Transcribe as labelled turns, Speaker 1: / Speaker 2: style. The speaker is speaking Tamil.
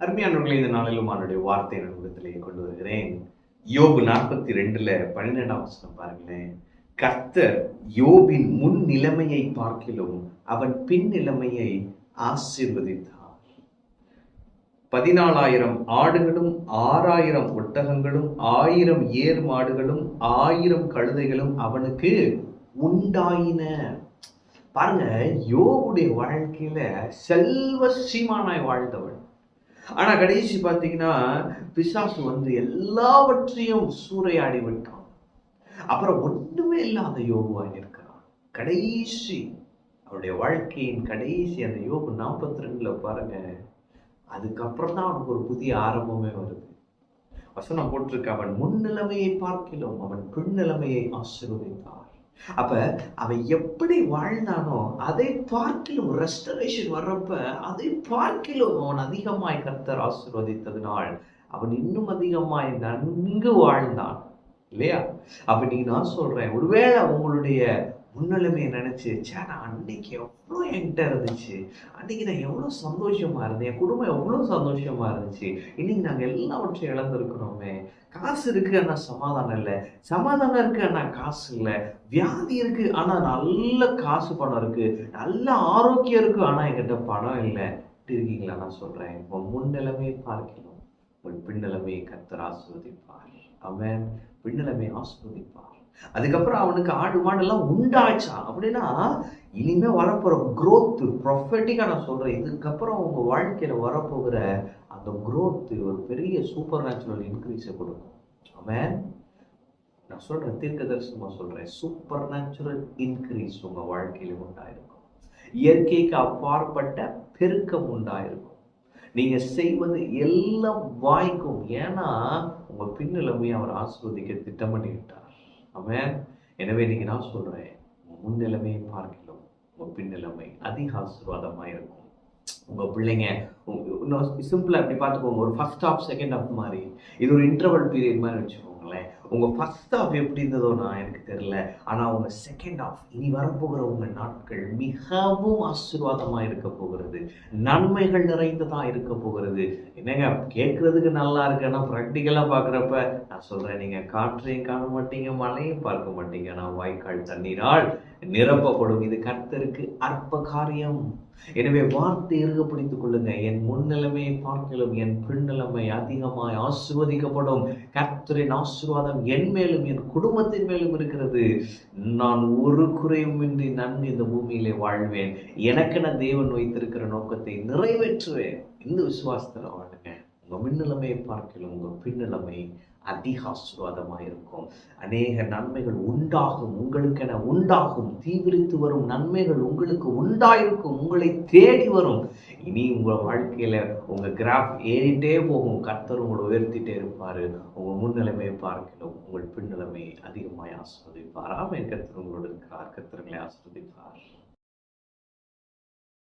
Speaker 1: அருமையானவர்களை இந்த நாளிலும் அவனுடைய வார்த்தை நண்பத்திலே கொண்டு வருகிறேன். யோபு நாற்பத்தி ரெண்டுல பன்னிரெண்டாம் வசனம் பாருங்களேன். கர்த்தர் யோபின் முன் நிலைமையை பார்க்கிலும் அவன் பின் நிலைமையை ஆசீர்வதித்தார். பதினாலாயிரம் ஆடுகளும் ஆறாயிரம் ஒட்டகங்களும் ஆயிரம் ஏர் மாடுகளும் ஆயிரம் கழுதைகளும் அவனுக்கு உண்டாயின. பாருங்க யோகுடைய வாழ்க்கையில செல்வ சீமானாய் வாழ்ந்தவன். ஆனால் கடைசி பார்த்தீங்கன்னா பிசாசு வந்து எல்லாவற்றையும் சூறையாடி விட்டான். அப்புறம் ஒன்றுமே இல்லாத யோகுவாய் இருக்கிறான் கடைசி அவருடைய வாழ்க்கையின் கடைசி அந்த யோகு நாற்பத்தி ரெண்டில் பாருங்க. அதுக்கப்புறம் தான் அவனுக்கு ஒரு புதிய ஆரம்பமே வருது. வசனம் போட்டிருக்க அவன் முன்னிலைமையை பார்க்கிலும் அவன் பின்னிலைமையை ஆசீர்வதித்தார். அப்ப அவன் எப்படி வாழ்ந்தானோ அதை பார்க்கிலும் ரெஸ்டரேஷன் வர்றப்ப அதை பார்க்கிலும் அவன் அதிகமாய் கர்த்தர் ஆசீர்வதித்ததினால் அவன் இன்னும் அதிகமாய் நன்கு வாழ்ந்தான். இல்லையா? அப்ப நீ நான் சொல்றேன் ஒருவேளை உங்களுடைய முன்னிலைமையை நினச்சி சே நான் அன்னைக்கு எவ்வளோ என்கிட்ட இருந்துச்சு? அன்னைக்கு நான் எவ்வளோ சந்தோஷமாக இருந்தேன்? என் குடும்பம் எவ்வளோ சந்தோஷமாக இருந்துச்சு? இன்னைக்கு நாங்கள் எல்லாவற்றையும் இழந்திருக்கிறோமே. காசு இருக்கு ஆனால் சமாதானம் இல்லை. சமாதானம் இருக்கு ஆனால் காசு இல்லை. வியாதி இருக்கு ஆனால் நல்ல காசு பணம் இருக்கு. நல்ல ஆரோக்கியம் இருக்கு ஆனால் என்கிட்ட பணம் இல்லை. இருக்கீங்களா? நான் சொல்கிறேன் இப்போ முன்னிலைமையை பார்க்கணும். உன் பின்னிலைமையை கத்தர் ஆஸ்வதிப்பார் அவன் பின்னிலைமை ஆஸ்வதிப்பார் அதுக்கப்புறம் அவனுக்கு ஆடு மாடெல்லாம் உண்டாச்சா? அப்படின்னா இனிமே வரப்போற growth ப்ரொஃபட்டிக்காக நான் சொல்றேன். இதுக்கப்புறம் உங்க வாழ்க்கையில வரப்போகிற அந்த க்ரோத்து ஒரு பெரிய சூப்பர் நேச்சுரல் இன்க்ரீஸை கொடுக்கும். அவன் நான் சொல்றேன் தீர்க்க தரிசனமாக சொல்றேன். சூப்பர் நேச்சுரல் இன்க்ரீஸ் உங்க வாழ்க்கையில உண்டாயிருக்கும். இயற்கைக்கு அப்பாற்பட்ட பெருக்கம் உண்டாயிருக்கும். நீங்க செய்வது எல்லாம் வாய்க்கும். ஏன்னா உங்க பின்னிலைமையை அவர் ஆஸ்வதிக்க திட்டம் அவன் எனவே நீங்கள் நான் சொல்கிறேன் முன் நிலைமையை பார்க்கலாம் உங்கள் பின் நிலைமை அதிக ஆசீர்வாதமாக இருக்கும் உங்கள் பிள்ளைங்க சிம்பிளா இப்படி பார்த்துக்கோங்க. ஒரு ஃபஸ்ட் ஆஃப் செகண்ட் ஹாஃப் மாதிரி. இது ஒரு இன்டர்வல் பீரியட் மாதிரி வச்சுக்கோங்களேன். உங்க ஃபஸ்ட் ஹாஃப் எப்படி இருந்ததோ நான் எனக்கு தெரியல. ஆனால் உங்க செகண்ட் ஹாஃப் இனி வரப்போகிற உங்கள் நாட்கள் மிகவும் ஆசீர்வாதமா இருக்க போகிறது. நன்மைகள் நிறைந்ததாக இருக்க போகிறது. என்னங்க கேட்கறதுக்கு நல்லா இருக்கு. ஆனா ப்ராக்டிக்கலா நான் சொல்றேன் நீங்க காற்றையும் காண மாட்டீங்க மழையும் பார்க்க மாட்டீங்க. ஆனால் வாய்க்கால் தண்ணீரால் நிரப்பப்படும். இது கர்த்தருக்கு அற்ப காரியம் எனவே வார்த்தை இருக பிடித்துக் கொள்ளுங்க. என் முன்னிலைமையை பார்க்கலும் என் பின்னிலைமை அதிகமாய் ஆசிர்வதிக்கப்படும். கர்த்தரின் ஆசீர்வாதம் என் மேலும் என் குடும்பத்தின் மேலும் இருக்கிறது. நான் ஒரு குறைவுமின்றி நன்கு இந்த பூமியிலே வாழ்வேன். எனக்கென தேவன் வைத்திருக்கிற நோக்கத்தை நிறைவேற்றுவேன். இந்த விசுவாசத்தில் வாழுங்க. உங்கள் முன்னிலைமையை பார்க்கலும் உங்கள் பின்னிலைமை அதிக ஆசீர்வாதமாக இருக்கும் அநேக நன்மைகள் உண்டாகும் உங்களுக்கென உண்டாகும். தீவிரித்து வரும் நன்மைகள் உங்களுக்கு உண்டாயிருக்கும் உங்களை தேடி வரும். இனி உங்கள் வாழ்க்கையில் உங்கள் கிராஃப் ஏறிட்டே போகும். கர்த்தர் உங்களை உயர்த்திட்டே இருப்பார். உங்கள் முன்னிலைமையை பார்க்கலும் உங்கள் பின்னிலைமை அதிகமாக ஆஸ்வதிப்பார். ஆமென். கர்த்தர் உங்களோட இருக்கிறார். கர்த்தர்களை ஆஸ்வதிப்பார்.